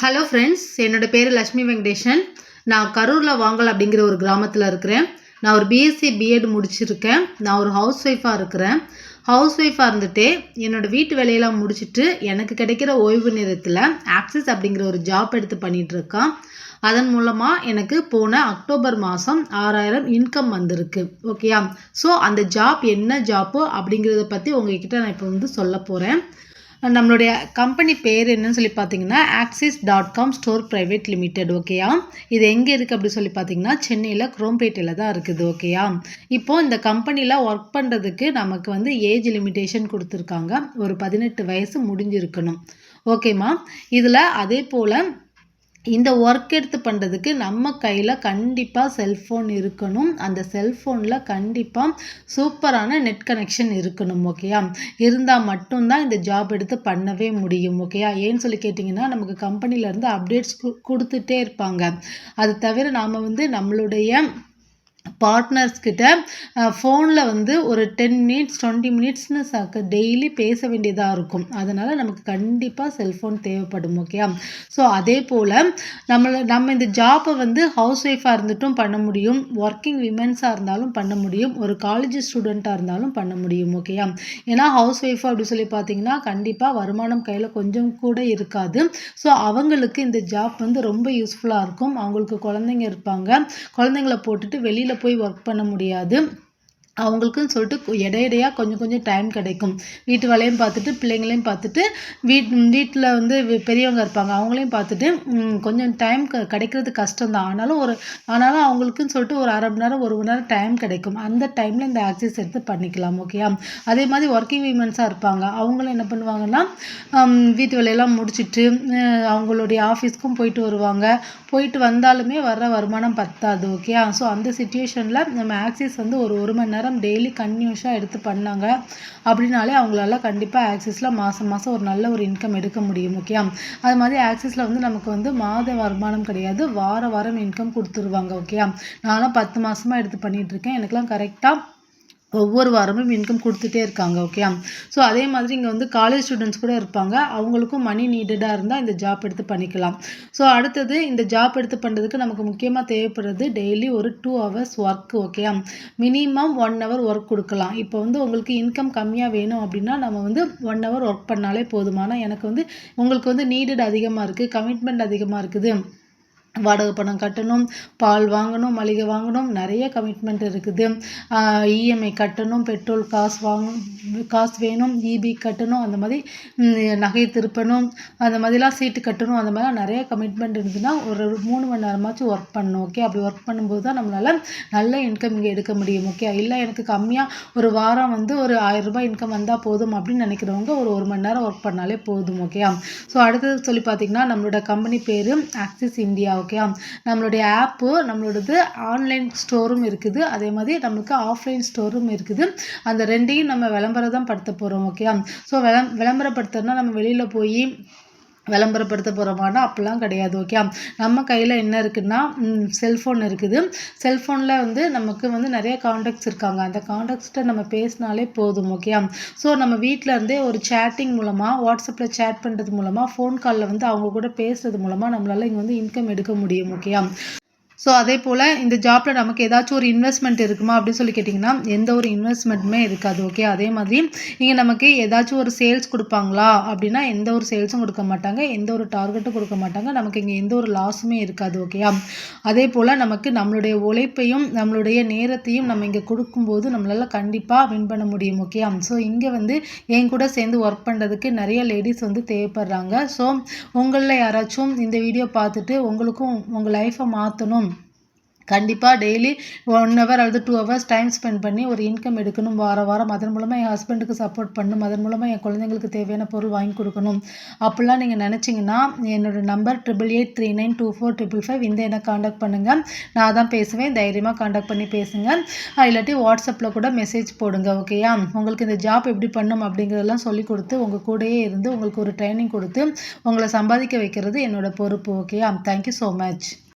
Hello friends என்னோடய பேர் லக்ஷ்மி வெங்கடேஷன் நான் கரூரில் வாங்கல் அப்படிங்கிற ஒரு கிராமத்தில் இருக்கிறேன். நான் ஒரு பிஎஸ்சி பிஎட் முடிச்சிருக்கேன். நான் ஒரு ஹவுஸ் ஒய்ஃபாக இருக்கிறேன். ஹவுஸ் ஒய்ஃபாக இருந்துகிட்டே என்னோடய வீட்டு வேலையெல்லாம் முடிச்சுட்டு எனக்கு கிடைக்கிற ஓய்வு நேரத்தில் ஆக்சிஸ் அப்படிங்கிற ஒரு ஜாப் எடுத்து பண்ணிகிட்ருக்கான் அதன் மூலமாக எனக்கு போன அக்டோபர் மாதம் ஆறாயிரம் இன்கம் வந்திருக்கு. ஓகேயா ஸோ அந்த ஜாப் என்ன ஜாப்போ அப்படிங்கிறத பற்றி உங்ககிட்ட நான் இப்போ வந்து சொல்ல போகிறேன் நம்மளுடைய கம்பெனி பேர் என்னன்னு சொல்லி பார்த்தீங்கன்னா Axis dot com store private limited ஓகேயா இது எங்கே இருக்குது அப்படி சொல்லி பார்த்தீங்கன்னா சென்னையில் குரோம்பேட்டையில் தான் இருக்குது ஓகேயா இப்போது இந்த கம்பெனியில் ஒர்க் பண்ணுறதுக்கு நமக்கு வந்து ஏஜ் லிமிட்டேஷன் கொடுத்துருக்காங்க. ஒரு பதினெட்டு வயசு முடிஞ்சிருக்கணும். ஓகேம்மா இதில் அதே போல் இந்த ஒர்க் எடுத்து பண்ணுறதுக்கு நம்ம கையில் கண்டிப்பாக செல்ஃபோன் இருக்கணும். அந்த செல்ஃபோனில் கண்டிப்பாக சூப்பரான நெட் கனெக்ஷன் இருக்கணும் ஓகேயா இருந்தால் மட்டும்தான் இந்த ஜாப் எடுத்து பண்ணவே முடியும் ஓகேயா ஏன்னு சொல்லி கேட்டிங்கன்னா நமக்கு கம்பெனிலேருந்து அப்டேட்ஸ் கொடுத்துட்டே இருப்பாங்க. அது தவிர நாம் வந்து நம்மளுடைய பார்ட்னர்ஸ் கிட்ட ஃபோனில் வந்து ஒரு டென் மினிட்ஸ் டுவெண்ட்டி மினிட்ஸ்னு சாக்க டெய்லி பேச வேண்டியதாக இருக்கும். அதனால் நமக்கு கண்டிப்பாக செல்ஃபோன் தேவைப்படும் ஓகே ஸோ அதே போல் நம்மளை நம்ம இந்த ஜாப்பை வந்து ஹவுஸ் ஒய்ஃபாக இருந்துட்டும் பண்ண முடியும். ஒர்க்கிங் விமென்ஸாக இருந்தாலும் பண்ண முடியும். ஒரு காலேஜ் ஸ்டூடெண்ட்டாக இருந்தாலும் பண்ண முடியும் ஓகேயா ஏன்னா ஹவுஸ் ஒய்ஃப் அப்படி சொல்லி பார்த்தீங்கன்னா கண்டிப்பாக வருமானம் கையில் கொஞ்சம் கூட இருக்காது. ஸோ அவங்களுக்கு இந்த ஜாப் வந்து ரொம்ப யூஸ்ஃபுல்லாக இருக்கும். அவங்களுக்கு குழந்தைங்க இருப்பாங்க. குழந்தைங்கள போட்டுட்டு வெளியில் போய் ஒர்க் பண்ண முடியாது. அவங்களுக்குன்னு சொல்லிட்டு இடையிடையாக கொஞ்சம் கொஞ்சம் டைம் கிடைக்கும். வீட்டு வேலையும் பார்த்துட்டு பிள்ளைங்களையும் பார்த்துட்டு வீட் வீட்டில் வந்து பெரியவங்க இருப்பாங்க. அவங்களையும் பார்த்துட்டு கொஞ்சம் டைம் க கிடைக்கிறது கஷ்டம் தான் ஆனாலும் ஒரு ஆனாலும் அவங்களுக்குன்னு சொல்லிட்டு ஒரு அரை மணி நேரம் ஒரு மணி நேரம் டைம் கிடைக்கும். அந்த டைமில் இந்த ஆக்சஸ் எடுத்து பண்ணிக்கலாம் ஓகேயா அதே மாதிரி ஒர்க்கிங் விமன்ஸாக இருப்பாங்க. அவங்களும் என்ன பண்ணுவாங்கன்னா வீட்டு வேலையெல்லாம் முடிச்சுட்டு அவங்களுடைய ஆஃபீஸ்க்கும் போயிட்டு வருவாங்க. போயிட்டு வந்தாலுமே வர்ற வருமானம் பத்தாது ஓகேயா ஸோ அந்த சுச்சுவேஷனில் நம்ம ஆக்சிஸ் வந்து ஒரு ஒரு மணி நேரம் நேரம் டெய்லி கன்யூஷாக எடுத்து பண்ணாங்க. அப்படின்னாலே அவங்களால கண்டிப்பாக ஆக்சிஸில் மாதம் மாதம் ஒரு நல்ல ஒரு இன்கம் எடுக்க முடியும் ஓகே அது மாதிரி ஆக்சிஸில் வந்து நமக்கு வந்து மாத வருமானம் கிடையாது. வார வாரம் இன்கம் கொடுத்துருவாங்க ஓகே நானும் பத்து மாதமாக எடுத்து பண்ணிகிட்ருக்கேன் எனக்குலாம் கரெக்டாக ஒவ்வொரு வாரமும் இன்கம் கொடுத்துட்டே இருக்காங்க ஓகே ஸோ அதே மாதிரி இங்கே வந்து காலேஜ் ஸ்டூடெண்ட்ஸ் கூட இருப்பாங்க. அவங்களுக்கும் மணி நீடடாக இருந்தால் இந்த ஜாப் எடுத்து பண்ணிக்கலாம். ஸோ அடுத்தது இந்த ஜாப் எடுத்து பண்ணுறதுக்கு நமக்கு முக்கியமாக தேவைப்படுறது டெய்லி ஒரு two hours work okay minimum one hour work கொடுக்கலாம். இப்போ வந்து உங்களுக்கு இன்கம் கம்மியாக வேணும் அப்படின்னா நம்ம வந்து ஒன் ஹவர் ஒர்க் பண்ணாலே போதுமானால் எனக்கு வந்து உங்களுக்கு வந்து நீடட் அதிகமாக இருக்குது கமிட்மெண்ட் அதிகமாக இருக்குது. வாடகை பணம் கட்டணும் பால் வாங்கணும் மளிகை வாங்கணும் நிறைய கமிட்மெண்ட் இருக்குது. இஎம்ஐ கட்டணும் பெட்ரோல் காசு வாங்கணும் காசு வேணும் இபி கட்டணும் அந்த மாதிரி நகை திருப்பணும் அந்த மாதிரிலாம் சீட்டு கட்டணும் அந்த மாதிரிலாம் நிறைய கமிட்மெண்ட் இருந்ததுன்னா ஒரு மூணு மணி நேரமாச்சும் ஒர்க் பண்ணணும் ஓகே அப்படி ஒர்க் பண்ணும்போது தான் நம்மளால் நல்ல இன்கம் இங்கே எடுக்க முடியும் ஓகே இல்லை எனக்கு கம்மியாக ஒரு வாரம் வந்து ஒரு ரூபாய் இன்கம் வந்தால் போதும் அப்படின்னு நினைக்கிறவங்க ஒரு ஒரு மணி நேரம் ஒர்க் பண்ணாலே போதும் ஓகே ஸோ அடுத்தது சொல்லி பார்த்தீங்கன்னா நம்மளோட கம்பெனி பேர் ஆக்சிஸ் இந்தியா ஓகே? நம்மளுடைய ஆப்பு நம்மளோடது ஆன்லைன் ஸ்டோரும் இருக்குது. அதே மாதிரி நமக்கு ஆஃப்லைன் ஸ்டோரும் இருக்குது. அந்த ரெண்டையும் நம்ம விளம்பரம் தான் படுத்த போகிறோம் ஓகே ஸோ விளம் விளம்பரப்படுத்துறதுனா நம்ம வெளியில் போய் விளம்பரப்படுத்த போகிறோமானா அப்படிலாம் கிடையாது ஓகே நம்ம கையில் என்ன இருக்குன்னா செல்ஃபோன் இருக்குது. செல்ஃபோனில் வந்து நமக்கு வந்து நிறைய காண்டாக்ட்ஸ் இருக்காங்க. அந்த காண்டாக்ட்ஸ்கிட்ட நம்ம பேசினாலே போதும் ஓகே ஸோ நம்ம வீட்டில் இருந்தே ஒரு சேட்டிங் மூலமாக வாட்ஸ்அப்பில் சேட் பண்ணுறது மூலமாக ஃபோன் காலில் வந்து அவங்க கூட பேசுறது மூலமாக நம்மளால் இங்கே வந்து இன்கம் எடுக்க முடியும் ஓகே ஸோ அதே போல் இந்த ஜாப்பில் நமக்கு ஏதாச்சும் ஒரு இன்வெஸ்ட்மெண்ட் இருக்குமா அப்படின்னு சொல்லி கேட்டிங்கன்னா எந்த ஒரு இன்வெஸ்ட்மெண்ட்டுமே இருக்காது ஓகே அதே மாதிரி இங்கே நமக்கு ஏதாச்சும் ஒரு சேல்ஸ் கொடுப்பாங்களா அப்படின்னா எந்த ஒரு சேல்ஸும் கொடுக்க மாட்டாங்க எந்த ஒரு டார்கெட்டும் கொடுக்க மாட்டாங்க நமக்கு இங்கே எந்த ஒரு லாஸுமே இருக்காது ஓகேயா அதே போல் நமக்கு நம்மளுடைய உழைப்பையும் நம்மளுடைய நேரத்தையும் நம்ம இங்கே கொடுக்கும்போது நம்மளால் கண்டிப்பாக வின் பண்ண முடியும் ஓகேயா ஸோ இங்கே வந்து என் கூட சேர்ந்து ஒர்க் பண்ணுறதுக்கு நிறைய லேடிஸ் வந்து தேவைப்படுறாங்க. ஸோ உங்களில் யாராச்சும் இந்த வீடியோ பார்த்துட்டு உங்களுக்கும் உங்கள் லைஃப்பை மாற்றணும் கண்டிப்பாக டெய்லி ஒன் ஹவர் அல்லது டூ ஹவர்ஸ் டைம் ஸ்பெண்ட் பண்ணி ஒரு இன்கம் எடுக்கணும். வார வாரம் அதன் மூலமாக என் ஹஸ்பண்டுக்கு சப்போர்ட் பண்ணணும். அதன் மூலமாக என் குழந்தைங்களுக்கு தேவையான பொருள் வாங்கி கொடுக்கணும். அப்படிலாம் நீங்கள் நினச்சிங்கன்னா என்னோடய number triple eight three nine two four triple five இந்த என்ன காண்டாக்ட் பண்ணுங்கள் நான் தான் பேசுவேன். தைரியமாக காண்டாக்ட் பண்ணி பேசுங்க. இல்லாட்டி வாட்ஸ்அப்பில் கூட மெசேஜ் போடுங்க ஓகேயா உங்களுக்கு இந்த ஜாப் எப்படி பண்ணும் அப்படிங்கிறதெல்லாம் சொல்லி கொடுத்து உங்கள் கூடயே இருந்து உங்களுக்கு ஒரு ட்ரைனிங் கொடுத்து உங்களை சம்பாதிக்க வைக்கிறது என்னோட பொறுப்பு ஓகேயா தேங்க்யூ ஸோ மச்